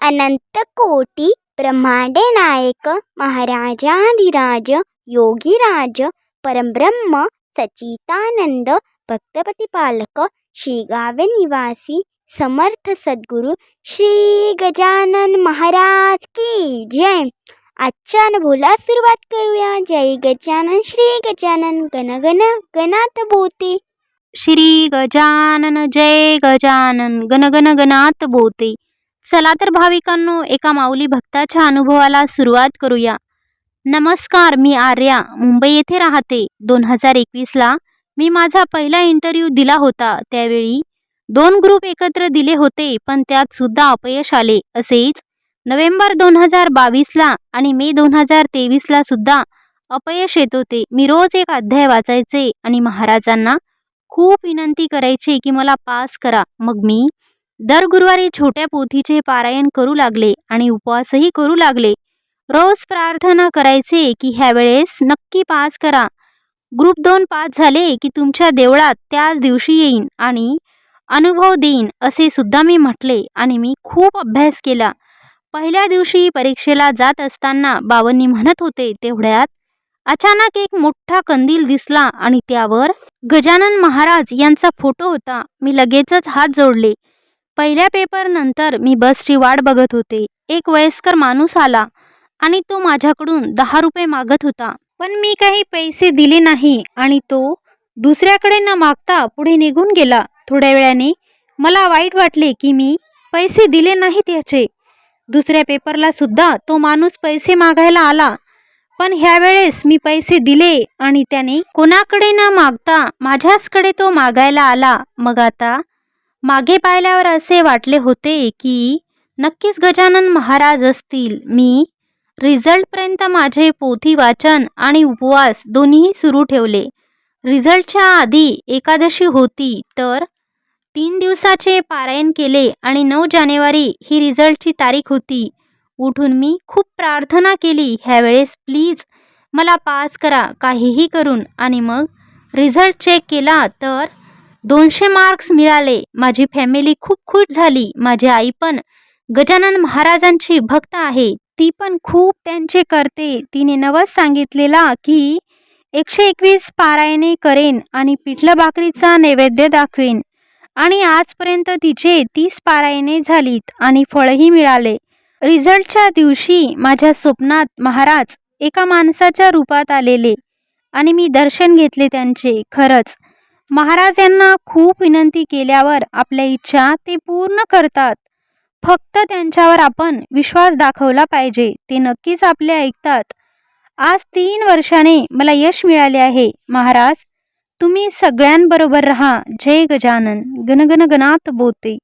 अनंत कोटी ब्रह्मांडे नायक महाराजाधिराज योगीराज परब्रह्म सचितानंद भक्तप्रतिपालक शेगावे निवासी समर्थ सद्गुरू श्री गजानन महाराज की जय। आजच्या अनुभवला सुरुवात करूया. जय गजानन श्री गजानन गणगण गणात बोते। श्री गजानन जय गजानन गणगण गणात बोते। चला तर भाविकांनो एका माऊली भक्ताच्या अनुभवाला सुरुवात करूया. नमस्कार मी आर्या मुंबई येथे राहते. दोन हजार एकवीसला मी माझा पहिला इंटरव्ह्यू दिला होता. त्यावेळी दोन ग्रुप एकत्र दिले होते पण त्यात सुद्धा अपयश आले असेच नोव्हेंबर दोन हजार बावीसला आणि मे दोन हजार तेवीसला सुद्धा अपयश येत होते. मी रोज एक अध्याय वाचायचे आणि महाराजांना खूप विनंती करायची की मला पास करा. मग मी दर गुरुवारी छोट्या पोथीचे पारायण करू लागले आणि उपवासही करू लागले. रोज प्रार्थना करायचे की ह्या वेळेस नक्की पास करा. ग्रुप दोन पास झाले की तुमच्या देवळात त्याच दिवशी येईन आणि अनुभव देईन असे सुद्धा मी म्हटले आणि मी खूप अभ्यास केला. पहिल्या दिवशी परीक्षेला जात असताना बाबांनी म्हणत होते तेवढ्यात अचानक एक मोठा कंदील दिसला आणि त्यावर गजानन महाराज यांचा फोटो होता. मी लगेचच हात जोडले. पहिल्या पेपरनंतर मी बसची वाट बघत होते. एक वयस्कर माणूस आला आणि तो माझ्याकडून दहा रुपये मागत होता. पण मी काही पैसे दिले नाही आणि तो दुसऱ्याकडे न मागता पुढे निघून गेला. थोड्या वेळाने मला वाईट वाटले की मी पैसे दिले नाहीत याचे दुसऱ्या पेपरला सुद्धा तो माणूस पैसे मागायला आला. पण ह्यावेळेस मी पैसे दिले आणि त्याने कोणाकडे न मागता माझ्याचकडे तो मागायला आला. मग आता मागे पाहिल्यावर असे वाटले होते की नक्कीच गजानन महाराज असतील. मी रिझल्टपर्यंत माझे पोथी वाचन आणि उपवास दोन्ही सुरू ठेवले. रिझल्टच्या आधी एकादशी होती तर तीन दिवसाचे पारायण केले आणि नऊ जानेवारी ही रिझल्टची तारीख होती. उठून मी खूप प्रार्थना केली. ह्यावेळेस प्लीज मला पास करा. काहीही करून आणि मग रिझल्ट चेक केला तर दोनशे मार्क्स मिळाले. माझी फॅमिली खूप खुश झाली. माझी आई पण गजानन महाराजांची भक्त आहे. ती पण खूप त्यांचे करते. तिने नवस सांगितलेला की एकशे एकवीस पारायणे करेन आणि पिठलं भाकरीचा नैवेद्य दाखवेन. आणि आजपर्यंत तिचे तीस पारायणे झालीत आणि फळही मिळाले. रिझल्टच्या दिवशी माझ्या स्वप्नात महाराज एका माणसाच्या रूपात आलेले आणि मी दर्शन घेतले त्यांचे. खरंच महाराज यांना खूप विनंती केल्यावर आपल्या इच्छा ते पूर्ण करतात. फक्त त्यांच्यावर आपण विश्वास दाखवला पाहिजे ते नक्कीच आपले ऐकतात. आज तीन वर्षाने मला यश मिळाले आहे. महाराज तुम्ही सगळ्यांबरोबर रहा. जय गजानन. गणगण गणात बोते